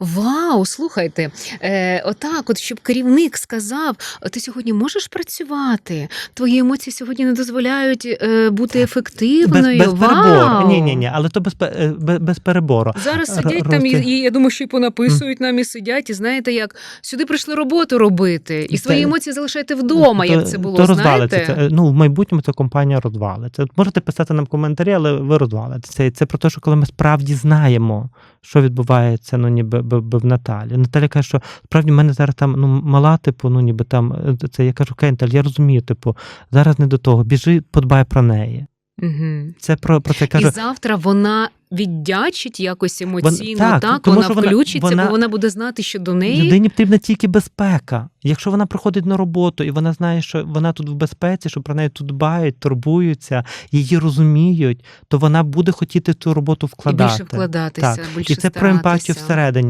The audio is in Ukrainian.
Вау, слухайте, е, отак, от щоб керівник сказав: ти сьогодні можеш працювати? Твої емоції сьогодні не дозволяють е, бути ефективною. без перебору. Вау! Ні, ні, ні, але то без, пе- е, без, без перебору. Зараз Р- сидять там і, і я думаю, що і понаписують нам і сидять, і знаєте, як сюди прийшли роботу робити, і Це- свої емоції залишайте вдома, то, як це було. то розвалиться. знаєте? Це, е, ну, в майбутньому ця компанія розвалиться. Можете писати нам коментарі, але ви розвалите. Це, це про те, що коли ми справді знаємо, що відбувається ну, ніби б- б- в Наталі. Наталя каже, що справді в мене зараз там ну, мала, типу, ну ніби там е, це я кажу, Кенталь, я розумію, типу, зараз не до того. Біжи, подбай про неї. Угу. Це про, про це кажу. І завтра вона віддячить якось емоційно, так, так, тому вона включиться, вона- бо вона буде знати, що до неї Людині потрібна тільки безпека. Якщо вона приходить на роботу і вона знає, що вона тут в безпеці, що про неї тут дбають, турбуються, її розуміють, то вона буде хотіти в цю роботу і вкладати. більше вкладатися, Так. більше І це про емпатію всередині.